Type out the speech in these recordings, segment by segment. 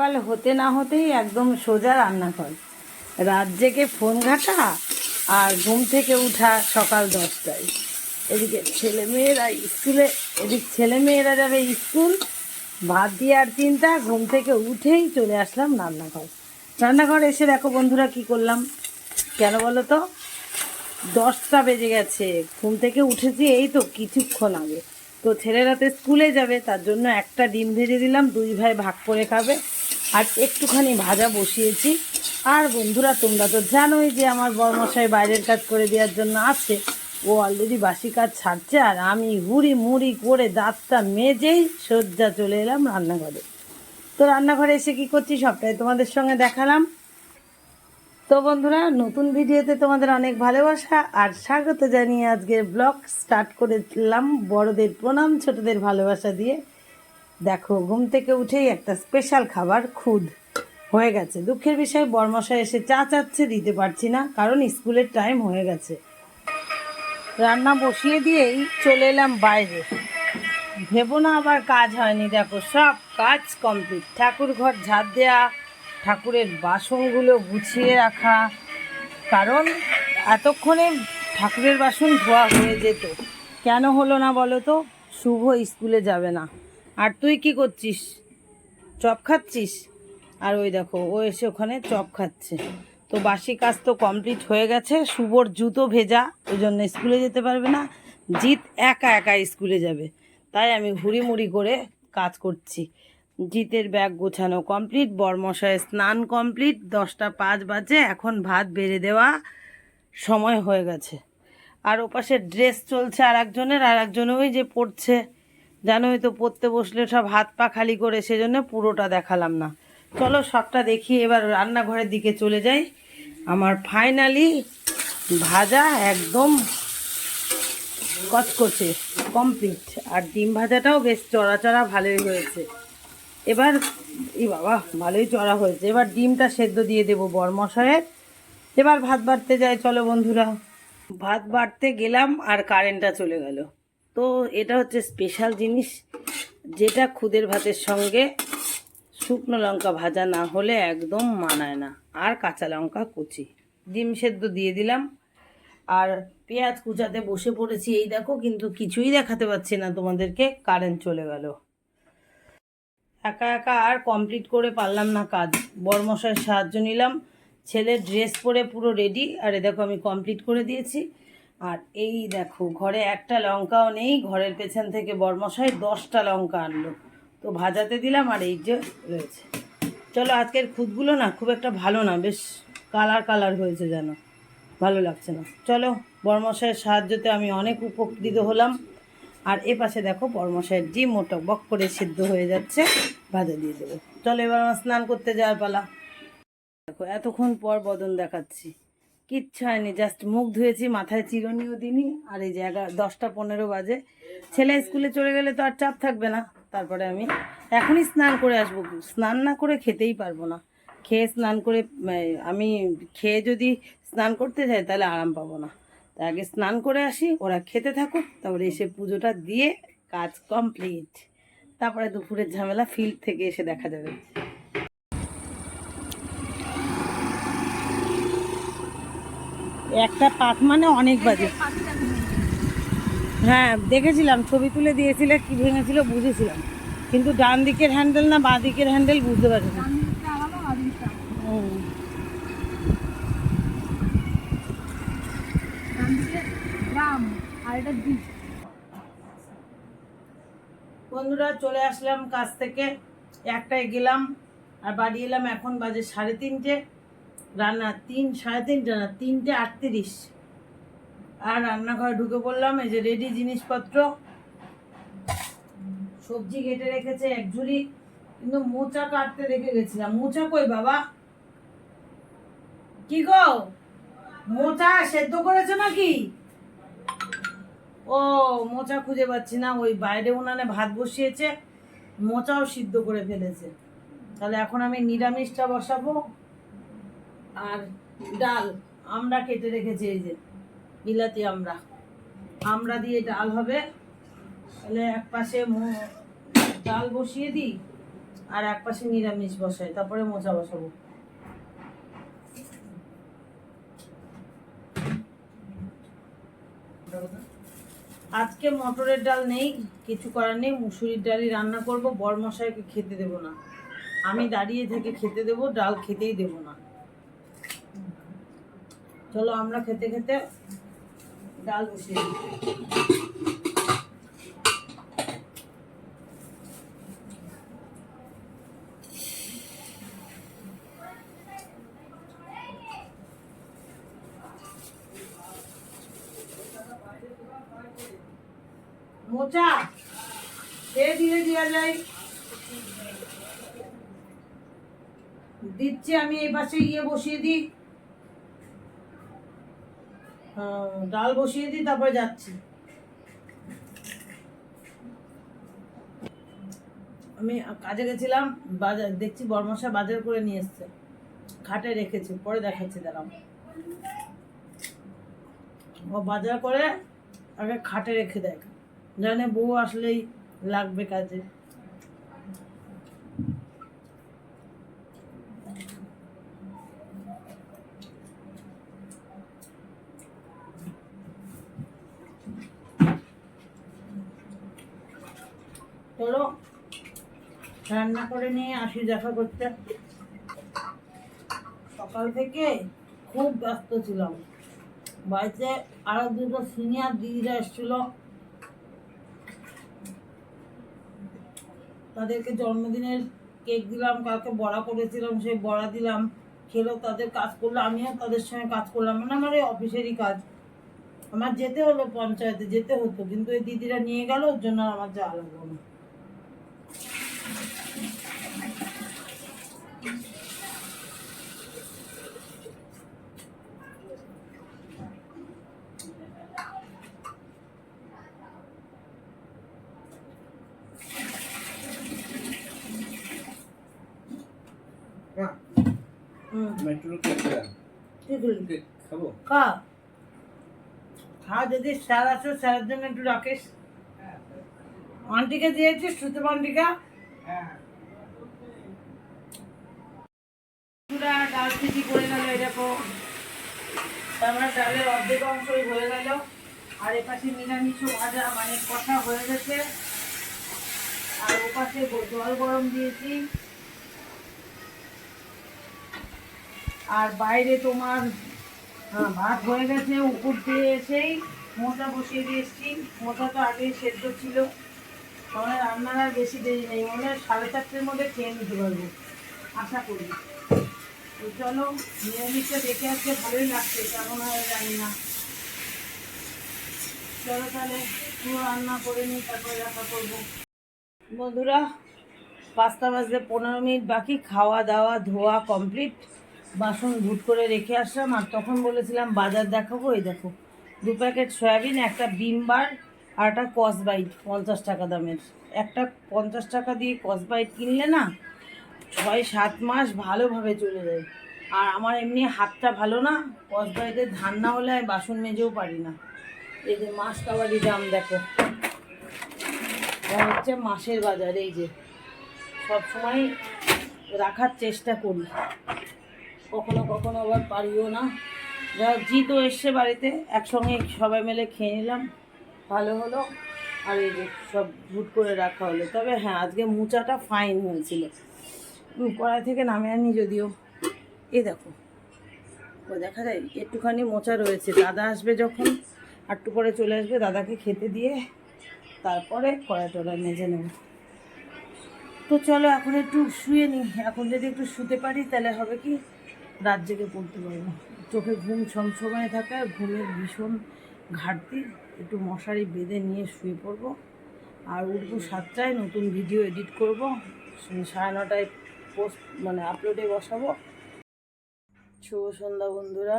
সকাল হতে না হতেই একদম সোজা রান্নাঘর রাত জেগে ফোন ঘাটা আর ঘুম থেকে উঠা সকাল দশটায়। এদিকে ছেলে মেয়েরা স্কুলে, এদিক ছেলে মেয়েরা যাবে স্কুল ভাত দিয়ে আর চিন্তা ঘুম থেকে উঠেই চলে আসলাম রান্নাঘর। রান্নাঘর এসে দেখো বন্ধুরা কি করলাম। কেন বলো তো? দশটা বেজে গেছে, ঘুম থেকে উঠেছি এই তো কিছুক্ষণ আগে। তো ছেলেরা তো স্কুলে যাবে, তার জন্য একটা ডিম ভেজে দিলাম, দুই ভাই ভাগ করে খাবে। আর একটুখানি ভাজা বসিয়েছি। আর বন্ধুরা, তোমরা তো জানোই যে আমার বর্মশাই বাইরের কাজ করে দেওয়ার জন্য আছে। ও অলরেডি বাসি কাজ ছাড়ছে আর আমি হুড়ি মুড়ি করে দাঁতটা মেজেই সজ্জা চলে এলাম রান্নাঘরে। তো রান্নাঘরে এসে কি করছি সবটাই তোমাদের সঙ্গে দেখালাম। তো বন্ধুরা, নতুন ভিডিওতে তোমাদের অনেক ভালোবাসা আর স্বাগত জানিয়ে আজকের ব্লগ স্টার্ট করেছিলাম বড়দের প্রণাম, ছোটদের ভালোবাসা দিয়ে। দেখো, ঘুম থেকে উঠেই একটা স্পেশাল খাবার খুদ। হয়ে গেছে। দুঃখের বিষয় বর্মশায় এসে চা চাচ্ছে, দিতে পারছি না, কারণ স্কুলের টাইম হয়ে গেছে। রান্না বসিয়ে দিয়েই চলে এলাম বাইরে। ভেবো না আবার কাজ হয়নি। দেখো, সব কাজ কমপ্লিট ঠাকুর ঘর ঝাড় দেওয়া ঠাকুরের বাসনগুলো গুছিয়ে রাখা, কারণ এতক্ষণে ঠাকুরের বাসন ধোয়া হয়ে যেত। কেন হলো না বলো তো? শুভ স্কুলে যাবে না। আর তুই কি করছিস? চপ খাচ্ছিস? আর ওই দেখো, ও এসে ওখানে চপ খাচ্ছে। তো বাসি কাজ তো কমপ্লিট হয়ে গেছে। শুভর জুতো ভেজা, ওই জন্য স্কুলে যেতে পারবে না। জিৎ একা একা স্কুলে যাবে। তাই আমি হুড়ি মুড়ি করে কাজ করছি। জিতের ব্যাগ গোছানো কমপ্লিট বরমশায় স্নান কমপ্লিট দশটা পাঁচ বাজে, এখন ভাত বেড়ে দেওয়া সময় হয়ে গেছে। আর ওপাশে ড্রেস চলছে আর একজনের আর একজন ওই যে পড়ছে। জানোই তো পড়তে বসলে সব হাত পা খালি করে, সেজন্য পুরোটা দেখালাম না। চলো সবটা দেখি, এবার রান্নাঘরের দিকে চলে যাই। আমার ফাইনালি ভাজা একদম কচকচে কমপ্লিট আর ডিম ভাজাটাও বেশ চড়া চড়া ভালোই হয়েছে। এবার, ই বাবা, ভালোই চড়া হয়েছে। এবার ডিমটা সেদ্ধ দিয়ে দেবো বরমশায়ের এবার ভাত বাড়তে যাই চলো বন্ধুরা। ভাত বাড়তে গেলাম আর কারেন্টটা চলে গেল। তো এটা হচ্ছে স্পেশাল জিনিস, যেটা খুদের ভাতের সঙ্গে শুকনো লঙ্কা ভাজা না হলে একদম মানায় না। আর কাঁচা লঙ্কা কুচি। ডিম সেদ্ধ দিয়ে দিলাম। আর পেঁয়াজ কুচাতে বসে পড়েছি, এই দেখো, কিন্তু কিছুই দেখাতে পাচ্ছি না তোমাদেরকে কারেন্ট চলে গেল। একা একা আর কমপ্লিট করে পারলাম না কাজ। বরমশার সাহায্য নিলাম। ছেলের ড্রেস পরে পুরো রেডি আর এ দেখো, আমি কমপ্লিট করে দিয়েছি। আর এই দেখো, ঘরে একটা লঙ্কাও নেই, ঘরের পেছন থেকে বরমশাই দশটা লঙ্কা আনলো। তো ভাজাতে দিলাম আর এই যে রয়েছে। চলো, আজকের খুদগুলো না খুব একটা ভালো না, বেশ কালার কালার হয়েছে যেন। ভালো লাগছে না। চলো, বর্মশাইয়ের সাহায্যতে আমি অনেক উপকৃত হলাম। আর এ পাশে দেখো, বর্মশাইয়ের ডিম মোটা বক করে সিদ্ধ হয়ে যাচ্ছে, ভাজা দিয়ে দেবো। চলো, এবার আমার স্নান করতে যাওয়ার পালা। দেখো, এতক্ষণ পর বদন দেখাচ্ছি। কিচ্ছু হয়নি জাস্ট মুখ ধুয়েছি, মাথায় চিরনিও দিনই আর এই জায়গা দশটা পনেরো বাজে। ছেলে স্কুলে চলে গেলে তো আর চাপ থাকবে না। তারপরে আমি এখনই স্নান করে আসব। স্নান না করে খেতেই পারব না। খেয়ে স্নান করে আমি খেয়ে যদি স্নান করতে যাই, তাহলে আরাম পাবো না। তাই আগে স্নান করে আসি, ওরা খেতে থাকুক, তারপরে এসে পুজোটা দিয়ে কাজ কমপ্লিট তারপরে দুপুরের ঝামেলা ফিল্ড থেকে এসে দেখা যাবে। একটা পাত মানে অনেক বাজে। হ্যাঁ দেখেছিলাম, ছবি তুলে দিয়েছিলে, কি ভেঙেছিল বুঝেছিলাম। কিন্তু ডান দিকের হ্যান্ডেল না বাঁ দিকের হ্যান্ডেল বুঝতে পারছি না। বন্ধুরা, চলে আসলাম কাজ থেকে। একটায় গেলাম, আর বাড়ি এলাম এখন বাজে সাড়ে তিনটে। রান্না তিন, সাড়ে তিনটে না, তিনটে আটত্রিশ। আর রান্নাঘরে ঢুকে পড়লাম, এই যে রেডি জিনিসপত্র। সবজি কেটে রেখেছে, এক ঝুড়ি। কিন্তু মোচা কাটতে রেখে গেছিলাম। মোচা কই বাবা? কি গো? মোচা সেদ্ধ করেছ নাকি? ও, মোচা খুঁজে পাচ্ছি না। ওই বাইরে উনানে ভাত বসিয়েছে, মোচাও সিদ্ধ করে ফেলেছে। তাহলে এখন আমি নিরামিষটা বসাবো। আর ডাল আমরা কেটে রেখেছি এই যে, বিলাতি আমরা। আমরা দিয়ে ডাল হবে। তাহলে এক পাশে ডাল বসিয়ে দিই, আর এক পাশে নিরামিষ বসাই, তারপরে মোচা বসাবো। আজকে মটরের ডাল নেই, কিছু করার নেই, মুসুরির ডালই রান্না করব বর মশাইকে খেতে দেবো না। আমি দাঁড়িয়ে থেকে খেতে দেবো, ডাল খেতেই দেবো না। চলো আমরা খেতে খেতে ডাল বসিয়ে মোচা সে দিয়ে দেওয়া যায়। দিচ্ছি আমি এই পাশে ইয়ে বসিয়ে দিই। ডাল বসিয়ে দিই, তারপরে যাচ্ছি। আমি কাজে গেছিলাম বাজার দেখছি বর্মশা বাজার করে নিয়ে এসছে। খাটে রেখেছে, পরে দেখাচ্ছি দাঁড়াম ও বাজার করে আগে খাটে রেখে দেয়। জানে বউ আসলেই লাগবে কাজে। চলো রান্না করে নিয়ে আসি দেখা করতে। সকাল থেকে খুব ব্যস্ত ছিলাম। বাড়িতে আরও দুটো সিনিয়র দিদিরা এসেছিল। তাদেরকে জন্মদিনের কেক দিলাম, কালকে বড়া করেছিলাম, সেই বড়া দিলাম। খেলো, তাদের কাজ করল, আমিও তাদের সঙ্গে কাজ করলাম। মানে আমার এই অফিসেরই কাজ। আমার যেতে হলো পঞ্চায়েতে, যেতে হতো, কিন্তু এই দিদিরা নিয়ে গেল, ওর জন্য আমার যাওয়া লাগল না। মেট্রো কেক খাব? খা খা যদি স্যার আছে স্যারের জন্য একটু রাখিস। আন্টিকে দিয়েছিস সুতো আন্টিকা ডাল সিটি করে গেল এরকম তারপরে ডালের অর্ধেক অংশই হয়ে গেল। আর এপাশে নিরামিষ ভাজা মানে কষা হয়ে গেছে। আর ওপাশে জল গরম দিয়েছি। আর বাইরে তোমার হ্যাঁ, ভাত হয়ে গেছে উপর দিয়ে এসেই মোটা বসিয়ে দিয়ে এসেছি। মোটা তো আগেই সেদ্ধ ছিল। তাহলে রান্নার আর বেশি দেরি নেই মনে হয় সাড়ে চারটের মধ্যে খেয়ে নিতে পারব। আশা করি। তো চলো নিরামিষটা দেখে আসতে ভালোই লাগছে কেমন হয় জানি না। চলো তাহলে পুরো রান্না করে নিই তারপরে দেখা করব। বন্ধুরা পাঁচটা বাজতে পনেরো মিনিট বাকি খাওয়া দাওয়া ধোয়া কমপ্লিট। বাসন ভুট করে রেখে আসলাম আর তখন বলেছিলাম বাজার দেখাবো, এই দেখো, দু প্যাকেট সয়াবিন, একটা বিমবার আর একটা কসবাইট পঞ্চাশ টাকা দামের। একটা পঞ্চাশ টাকা দিয়ে কসবাইট কিনলে না ছয় সাত মাস ভালোভাবে চলে যায়। আর আমার এমনি হাতটা ভালো না কসবাইটের ধান না হলে আমি বাসন মেজেও পারি না। এই যে মাছ কাবাডি দাম দেখো। হচ্ছে মাসের বাজার, এই যে। সব সময় রাখার চেষ্টা করি। কখনো কখনো আবার পারিও না। যা জিতও এসছে বাড়িতে, একসঙ্গে সবাই মিলে খেয়ে নিলাম। ভালো হলো। আর এই যে সব ভুট করে রাখা হলো। তবে হ্যাঁ আজকে মোচাটা ফাইন হয়েছিল। কড়াই থেকে নামে আনি যদিও। এ দেখো। ও দেখা যায় একটুখানি মোচা রয়েছে। দাদা আসবে যখন একটু পরে চলে আসবে দাদাকে খেতে দিয়ে। তারপরে কড়াই টড়াই মেজে নেব। তো চলো, এখন একটু শুয়ে নিই এখন যদি একটু শুতে পারি, তাহলে হবে কি? রাত জেগে পড়তে পারব। চোখে ঘুম সবসময় থাকে, ঘুমের ভীষণ ঘাটতি। একটু মশারি বেঁধে নিয়ে শুয়ে পড়ব। আর উঠবো সাতটায়, নতুন ভিডিও এডিট করব। সাড়ে নটায় পোস্ট মানে আপলোডে বসাবো। শুভ সন্ধ্যা বন্ধুরা।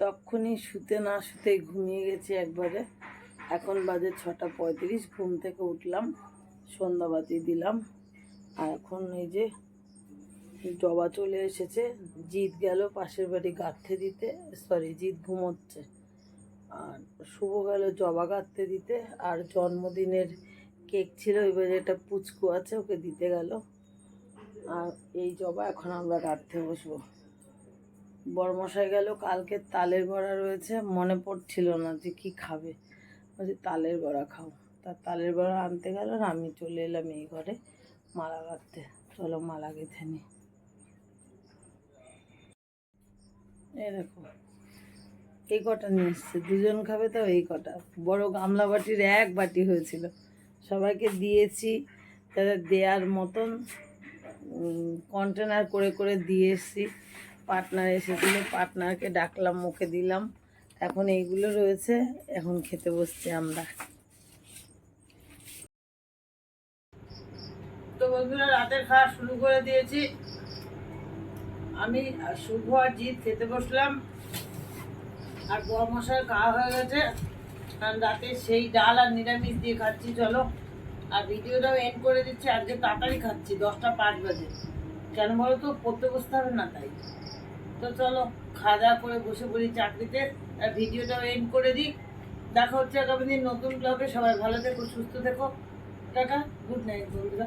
তখনই শুতে না শুতেই ঘুমিয়ে গেছি একবারে। এখন বাজে ছটা পঁয়ত্রিশ, ঘুম থেকে উঠলাম, সন্ধ্যাবাতি দিলাম। আর এখন এই যে জবা চলে এসেছে। জিৎ গেল পাশের বাড়ি গাঁথতে দিতে। সরি জিৎ ঘুমোচ্ছে। আর শুভ গেল জবা গাঁথতে দিতে। আর জন্মদিনের কেক ছিল, এবারে একটা পুচকু আছে, ওকে দিতে গেল। আর এই জবা এখন আমরা রাঁধতে বসবো। বড়মশাই গেল, কালকে তালের বড়া রয়েছে। মনে পড়ছিল না যে কি খাবে। বলছি, তালের বড়া খাও। তা তালের বড়া আনতে গেল, আর আমি চলে এলাম এই ঘরে মালা গাঁথতে। চলো মালা গেঁথে নি। এই দেখো। এই কটা নিয়ে এসছে। দুজন খাবে তো এই কটা। বড় গামলা বাটির এক বাটি হয়েছিল। সবাইকে দিয়েছি। তাদের দেওয়ার মতন কন্টেনার করে করে দিয়ে এসছি। পার্টনার এসেছিল। পার্টনারকে ডাকলাম, মুখে দিলাম। এখন এইগুলো রয়েছে। এখন খেতে বসছি আমরা। তো বন্ধুরা, রাতের খাওয়া শুরু করে দিয়েছি। আমি শুভ আর জিৎ খেতে বসলাম। আর গরম মশার খাওয়া হয়ে গেছে। কারণ রাতে সেই ডাল আর নিরামিষ দিয়ে খাচ্ছি, চলো। আর ভিডিওটাও এন্ড করে দিচ্ছি আজকে তাড়াতাড়ি খাচ্ছি, দশটা পাঁচ বাজে। কেন বলো তো? পড়তে বসতে হবে না তাই। তো চলো, খাওয়া দাওয়া করে বসে পড়ি চাকরিতে। আর ভিডিওটাও এন্ড করে দিই। দেখা হচ্ছে আগামী দিন নতুন ব্লগে সবাই ভালো থেকো, সুস্থ থেকো। টাটা গুড নাইট বন্ধুরা।